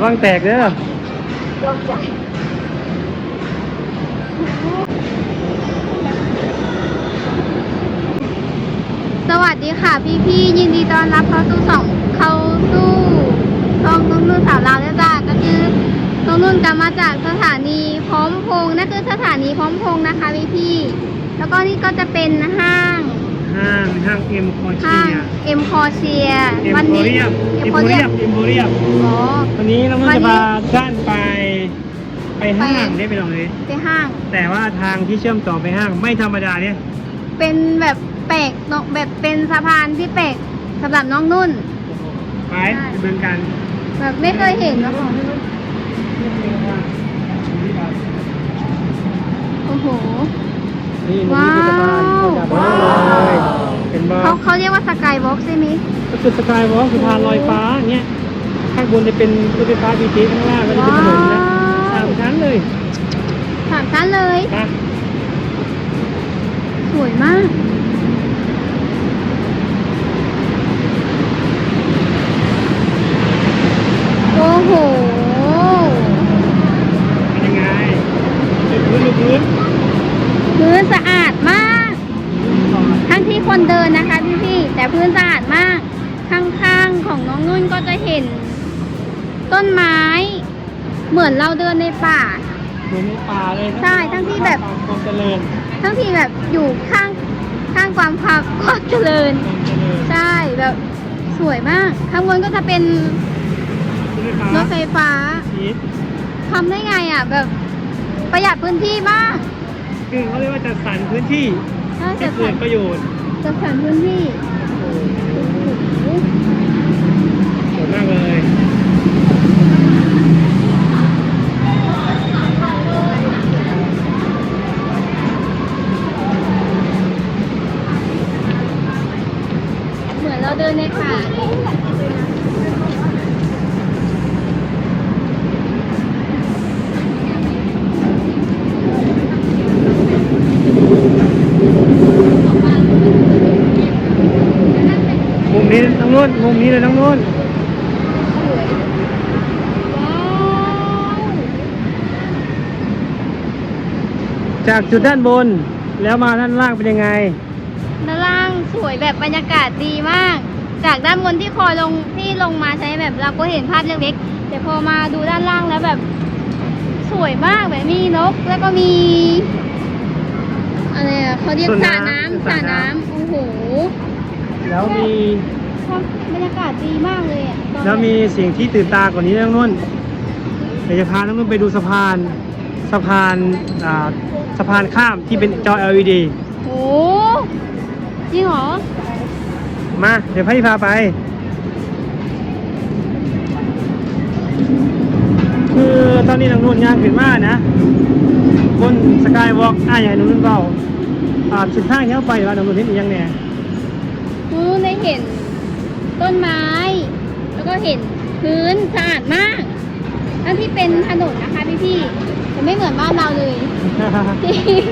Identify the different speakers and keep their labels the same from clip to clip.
Speaker 1: ระวังแตกเด้อ
Speaker 2: สวัสดีค่ะ พี่พี่ยินดีต้อนรับเข้าสู่สองเข้าสู่ช่องนุ่นนุ่นสาวลาวและจ้าก็คือน้องนุ่นกลับมาจากสถานีพร้อมพงษ์นั่นคือสถานีพร้อมพงษ์นะคะพี่พี่แล้วก็นี่ก็จะเป็นห้าง
Speaker 1: ห้างห้างเอ็มคอเชี
Speaker 2: ห้าง
Speaker 1: ย
Speaker 2: เอ็มคอเชีย
Speaker 1: เอ็ม
Speaker 2: วัน
Speaker 1: โพ
Speaker 2: นี้
Speaker 1: เรียม
Speaker 2: เอ็
Speaker 1: เอ็
Speaker 2: ม
Speaker 1: ม
Speaker 2: โพ
Speaker 1: โพ
Speaker 2: เรี
Speaker 1: เรี
Speaker 2: ย
Speaker 1: ย
Speaker 2: ม
Speaker 1: มเอ็มโพเรียม
Speaker 2: อ๋อ
Speaker 1: วันนี้เรา
Speaker 2: วัน
Speaker 1: จะ
Speaker 2: นี้
Speaker 1: พาด้านไป ไปห้างได้ไปลองเลย
Speaker 2: ไปห้าง
Speaker 1: แต่ว่าทางที่เชื่อมต่อไปห้างไม่ธรรมดาเนี่ย
Speaker 2: เป็นแบบแปลกเนอะแบบเป็นสะพานที่แปลกสำหรับน้องนุ่น
Speaker 1: ไปดำเนินการ
Speaker 2: แบบไม่เคยเห็นมาก่อนโอ้โห
Speaker 1: นี่
Speaker 2: ว้าว
Speaker 1: นี่คือสะพานเข้าจากห้างเลยเป็นบ้า
Speaker 2: เขาเขาเรียกว่าสกายวอล์กใช่ไหม
Speaker 1: ก็คือสกายวอล์กสะพานลอยฟ้าเงี้ยข้างบนจะเป็นรถไฟฟ้าบีทีข้างล่างก็จะเป็นถนนนะสามชั้นเลย
Speaker 2: สามชั้นเลย
Speaker 1: นะ
Speaker 2: สวยมาก โอ้โห
Speaker 1: เป็นยังไงเป็นพื้นหรือพื้น
Speaker 2: พื้นสะอาดมาก ทั้งที่คนเดินนะคะพี่พี่ๆ แต่พื้นสะอาดมากข้างๆของน้องนุ่นก็จะเห็น ต้นไม้ เหมือนเราเดินในป่า
Speaker 1: เหมือนในป่าเลย
Speaker 2: ใช่ทั้งที่แบบ
Speaker 1: ความเจริญ
Speaker 2: ทั้งที่แบบอยู่ข้างข้างความพักความเจริญ
Speaker 1: ความเจริญ
Speaker 2: ใช่แบบสวยมาก ข้างบนก็จะเป็น
Speaker 1: รถไฟฟ้าร
Speaker 2: ถไฟฟ้า
Speaker 1: ชีส
Speaker 2: ทำได้ไงอะ แบบประหยัดพื้นที่มาก
Speaker 1: คือเขาเรียกว่าจัดสรรพื้นที่
Speaker 2: น่า
Speaker 1: ให้
Speaker 2: จะ
Speaker 1: เกิดประโยชน์
Speaker 2: จัดสรรพื้นที่
Speaker 1: เห
Speaker 2: มือนเราเดินในป่าเลย
Speaker 1: มุมนี้ทั้งนู้นมุมนี้เลยทั้งนู้น
Speaker 2: สวยว้าว
Speaker 1: จากจุดด้านบนแล้วมาด้านล่างเป็นยังไง
Speaker 2: ด้านล่างสวยแบบบรรยากาศดีมาก จากด้านบนที่คอลงที่ลงมาใช้แบบเราก็เห็นภาพเล็กๆแต่พอมาดูด้านล่างแล้วแบบ สวยมากแบบมีนก แล้วก็มีอะไรอะเขาเรียก
Speaker 1: สวน
Speaker 2: สระ
Speaker 1: น้ำ
Speaker 2: น้ำ
Speaker 1: ส
Speaker 2: ส
Speaker 1: ระ
Speaker 2: ระ
Speaker 1: น้ำ
Speaker 2: น้ำโอ้โห
Speaker 1: แล้วมี
Speaker 2: ความบรรยากาศดีมากเลยอะตอน
Speaker 1: แล้วมีสิ่งที่ตื่นตากว่านี้ทั้งนู้นเดี๋ยวจะพาทั้งนู้นไปดูสะพานสะพานอ่าสะพานข้ามที่เป็นจอ LED
Speaker 2: โอ้จริงเหรอ
Speaker 1: มา เดี๋ยวพี่พาไป คือตอนนี้ทางนู้นย่างขึ้นมานะ บนสกายวอล์กอ่าอย่างนู้นเบาอ่าสิบทางที่เข้าไปว่าทางนู้นเห็นอีกอยังเนี่ย
Speaker 2: นู้นได้เห็น ต้นไม้ แล้วก็เห็นพื้นสะอาดมากทั้งที่เป็นถนนนะคะพี่พี่ๆแต่ไม่เหมือนบ้านเราเลยจริง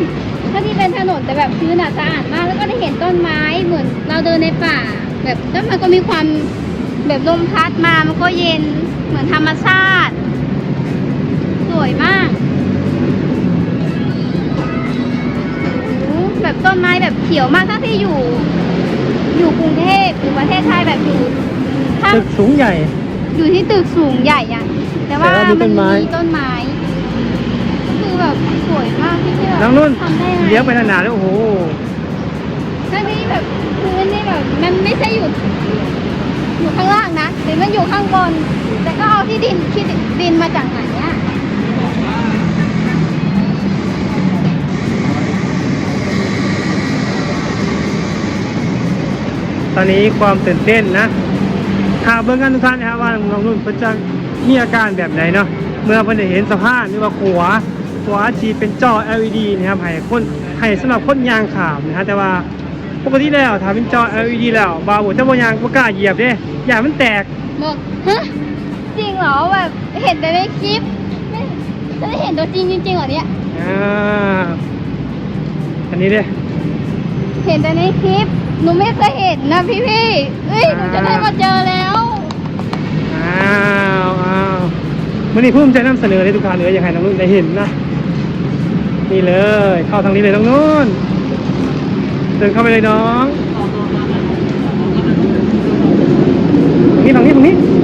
Speaker 2: ถ้าที่เป็นถนนแต่แบบพื้นอะสะอาดมากแล้วก็ได้เห็นต้นไม้เหมือนเราเดินในป่า แบบแล้วมันก็มีความแบบลมพัดมามันก็เย็นเหมือนธรรมชาติ สวยมากโอ้โหแบบต้นไม้แบบเขียวมากทั้งที่อยู่ อยู่กรุงเทพหรือประเทศไทยแบบอยู่ข้าง
Speaker 1: ตึกสูงใหญ่
Speaker 2: อยู่ที่ตึกสูงใหญ่อะแต่ว่า
Speaker 1: แต่ว่ามีต้นไม้
Speaker 2: มีต้นไม้คือ แบบสวยมากที่ที่แบบ
Speaker 1: ทางนู้น
Speaker 2: ทำได้ไง
Speaker 1: เลี้ยวไปทางหนาแล้วโอ้โห
Speaker 2: ทั้งที่แบบพื้นนี่แบบมันไม่ใช่อยู่อยู่ข้างล่างนะแต่มันอยู่ข้างบน แต่ก็เอาที่ดินที่ดินมาจากไหนอะ
Speaker 1: ตอนนี้ความตื่นเต้นนะข่าวเบื้องกันทุกท่านนะครับว่าน้องนุ่นเพิ่นจะมีอาการแบบไหนเนาะเมื่อเพิ่นได้เห็นสภาพหรือว่าขวาข วาที่เป็นจอ LED นะครับให้คนให้สำหรับคนยางขามนะฮะแต่ว่าปกติแล้วถ้าเป็นจอ LED แล้วบาวจะบ่ยางบ่กล้าเหยียบเด้อย่ามันแตก
Speaker 2: บอกฮะจริงเหรอแบบเห็นแต่ในคลิปไม่จะได้เห็นตัวจริงจริงๆเหรอเนี่ย
Speaker 1: อ่าอันนี้เด้
Speaker 2: เห็นแต่ในคลิปหนูไม่เคยเห็นนะพี่พี่ๆเอ้ยหนูจะได้มาเจอแล้ว
Speaker 1: อ้าวอ้าววันนี้ภูมิใจนำเสนอในทุกการเลยอยากให้น้องนุ่นได้เห็นนะ นี่เลย เข้าทางนี้เลยตรงนู้น เดินเข้าไปเลยน้อง นี่ฝั่งนี้ฝั่งนี้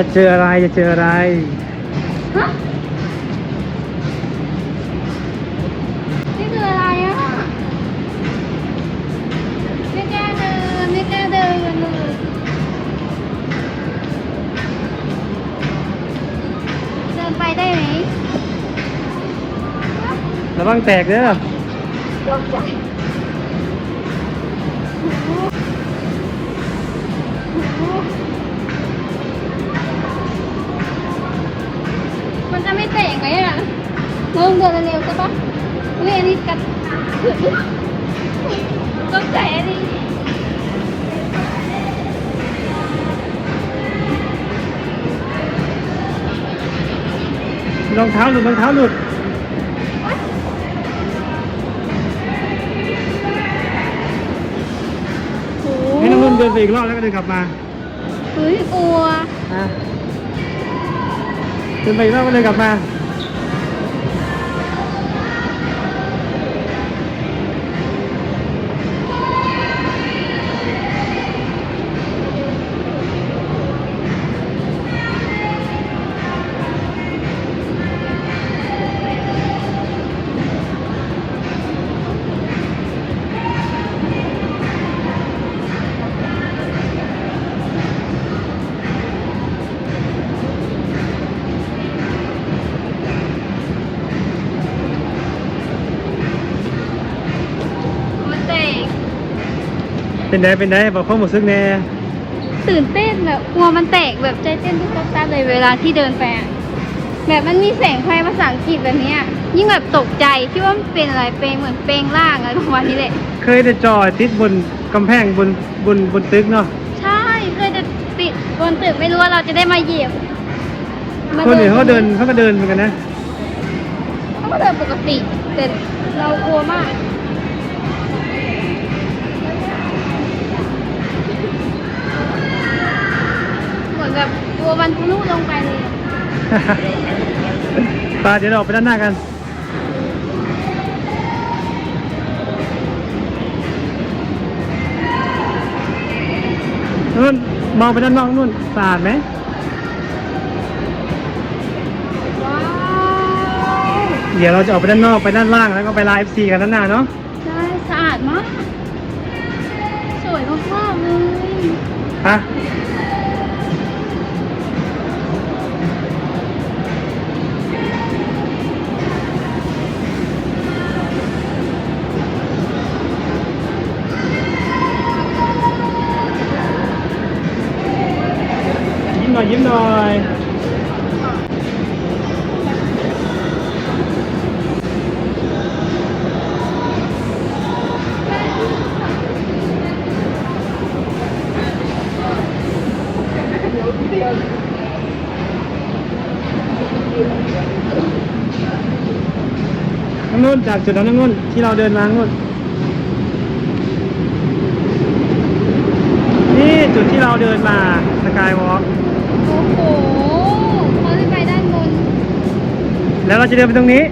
Speaker 1: จะเจออะไรจะเจออะไร
Speaker 2: ฮะนี่คืออะไรอะไม่กล้าเดินไม่กล้าเดินเลยเดินไปได้ไหม
Speaker 1: ระวังแตกเด้อ
Speaker 2: ตกใจ ลงเดินเร็วๆใช่ปะเฮ้ยอันนี้กัดตกใจอันนี้
Speaker 1: รองเท้าหลุดรองเท้าหลุด
Speaker 2: โอ้โห
Speaker 1: ให้น้องนุ่นเดินไปอีกรอบแล้วก็เดินกลับมา
Speaker 2: เฮ้ยกลัว
Speaker 1: อะเดินไปอีกรอบก็เดินกลับมา เป็นไงเป็นไงบอกข้อมูลซึกแน่
Speaker 2: ตื่นเต้นแบบกลัวมันแตกแบบใจเต้นทุกตับๆเลยเวลาที่เดินไปอะแบบมันมีแสงไฟภาษาอังกฤษแบบเนี้ยยิ่งแบบตกใจคิดว่ามันเป็นอะไรเปลงเหมือนเปลงล่างอะไรประมาณนี้แหละ
Speaker 1: เคยได้จอดติดบนกำแพงบนบนบนตึกเนาะ
Speaker 2: ใช่เคยจะติดบนตึกไม่รู้ว่าเราจะได้มาเหยียบมา
Speaker 1: คนอื่นเขาก็เดินเขาก็เดินเหมือนกันนะ
Speaker 2: เขาก็เดินปกติแต่เรากลัวมาก แบบกลัวมันทะลุลงไปเลยอะ
Speaker 1: ตาเดี๋ยวเราออกไปด้านหน้ากันนุ่นมองไปด้านนอกนุ่นสะอาดไหม
Speaker 2: ว้าว
Speaker 1: เดี๋ยวเราจะออกไปด้านนอกไปด้านล่างแล้วก็ไปไลฟ์ซีกันด้านหน้าเนาะ
Speaker 2: ใช่สะอาดมาก สวยมากๆเลย
Speaker 1: ฮะ น้ำนุ่นจากจุดนั้นน้ำนุ่นที่เราเดินมาน้ำนุ่นนี่จุดที่เราเดินมาสกายวอล์ก
Speaker 2: โอ้โหเขาจะไปด้านบน
Speaker 1: แล้วเราจะเดินไปตรงนี้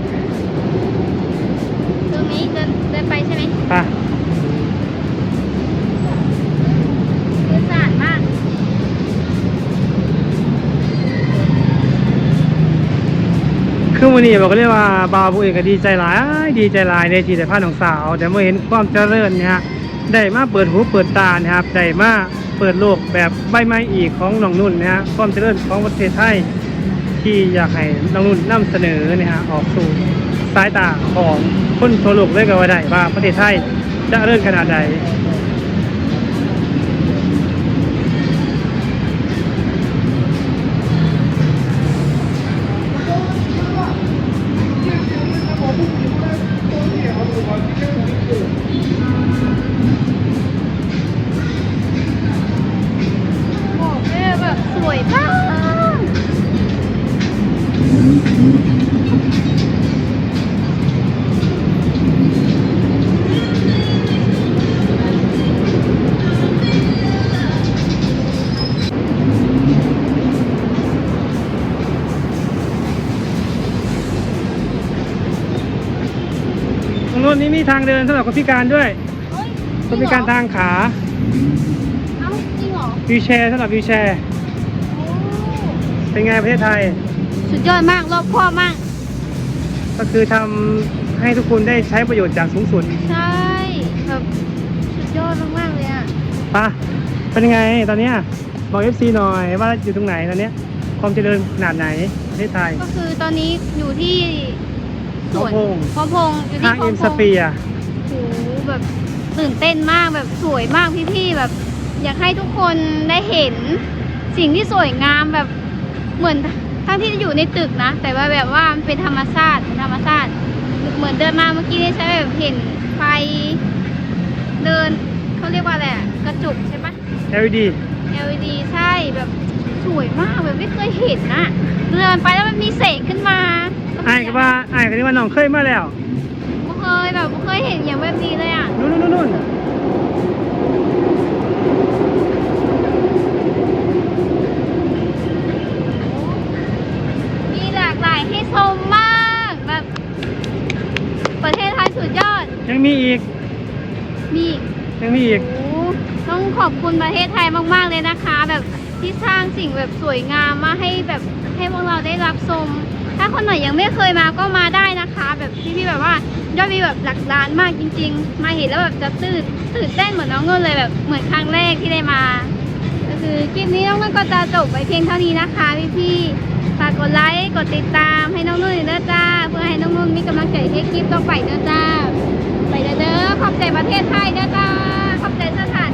Speaker 2: ตรงนี้เดินเดินไปใช่ไหม
Speaker 1: ไป วันนี้บอกก็เรียกว่าบาวบุเอกก็ดีใจหลายดีใจหลายในที่ได้พาน้องสาว แต่เมื่อเห็นความเจริญเนี่ยฮะได้มาเปิดหูเปิดตานะครับได้มาเปิดโลกแบบใบไม้อีกของน้องนุ่นนะฮะความเจริญของประเทศไทยที่อยากให้น้องนุ่นนำเสนอเนี่ยฮะออกสู่สายตาของคนทั่วโลกเลยก็ว่าได้ว่าประเทศไทยจะเริ่มขนาดใด
Speaker 2: ต้นนี้
Speaker 1: มีทางเดินสำหรับคนพิการด้วย
Speaker 2: เฮ้ย
Speaker 1: คนพิการทางขา
Speaker 2: เอ้าจริงเหรอ
Speaker 1: วีแชร์สำหรับวีลแชร์
Speaker 2: โอ้
Speaker 1: เป็นไงประเทศไทย
Speaker 2: สุดยอดมากรอบคอบมาก
Speaker 1: ก็คือทำให้ทุกคนได้ใช้ประโยชน์จากสูงสุด
Speaker 2: ใช่แบบสุดยอดมากๆเลยอะ
Speaker 1: ปะเป็นยังไงตอนเนี้ยบอก FC หน่อยว่าอยู่ตรงไหนตอนเนี้ยความเจริญขนาดไหนประเทศไทย
Speaker 2: ก็คือตอนนี้อยู่ที่ สวน
Speaker 1: พร้อมพงษ์
Speaker 2: พร้อมพงษ์อยู่ที่
Speaker 1: ทาง
Speaker 2: พร้อ
Speaker 1: เอ็
Speaker 2: ม
Speaker 1: ม
Speaker 2: พ
Speaker 1: ส
Speaker 2: งษ์
Speaker 1: เปีย
Speaker 2: โอ้โหแบบตื่นเต้นมากแบบสวยมากพี่ๆแบบ อยากให้ทุกคนได้เห็น สิ่งที่สวยงามแบบเหมือนทั้งที่อยู่ในตึกนะ แต่ว่าแบบว่ามันเป็นธรรมชาติเป็นธรรมชาติ เหมือนเดินมาเมื่อกี้นี่ใช้แบบเห็นไฟเดินเขาเรียกว่าอะไรอะกระจุกใช่ปะ
Speaker 1: LED
Speaker 2: LED ใช่แบบสวยมากแบบไม่เคยเห็นนะเดินไปแล้วมันมีเสกขึ้นมา
Speaker 1: ไอ้ายก็ว่าไอ้ายก็นี่ว่าน้องเคยมาแล้ว
Speaker 2: ไม่เคยแบบไม่เคยเห็นอย่างแบบนี้เลยอะ
Speaker 1: นู่นนู่นนู่น
Speaker 2: มีหลากหลายให้ชมมากแบบ ประเทศไทยสุดยอด
Speaker 1: ยังมีอีก
Speaker 2: มี
Speaker 1: ยังมีอีก
Speaker 2: โอ้ต้องขอบคุณประเทศไทยมาก ๆ เลยนะคะ แบบที่สร้างสิ่งแบบสวยงามมาให้แบบให้พวกเราได้รับชม ถ้าคนไหนยังไม่เคยมาก็มาได้นะคะ แบบพี่ๆแบบว่ายอดวิวแบบหลักล้านมากจริง ๆ มาเห็นแล้วแบบจะตื่นตื่นเต้นเหมือนน้องเงินเลยแบบเหมือนครั้งแรกที่ได้มา ก็คือคลิปนี้น้องนุ่นก็จะจบไปเพียงเท่านี้นะคะพี่ๆฝากกดไลค์กดติดตามให้น้องนุ่นด้อจ้า เพื่อให้น้องนุ่นมีกำลังใจให้คลิปต่อไปเด้อจ้าไปเด้อขอบใจประเทศไทยด้อจ้าขอบใจสถาน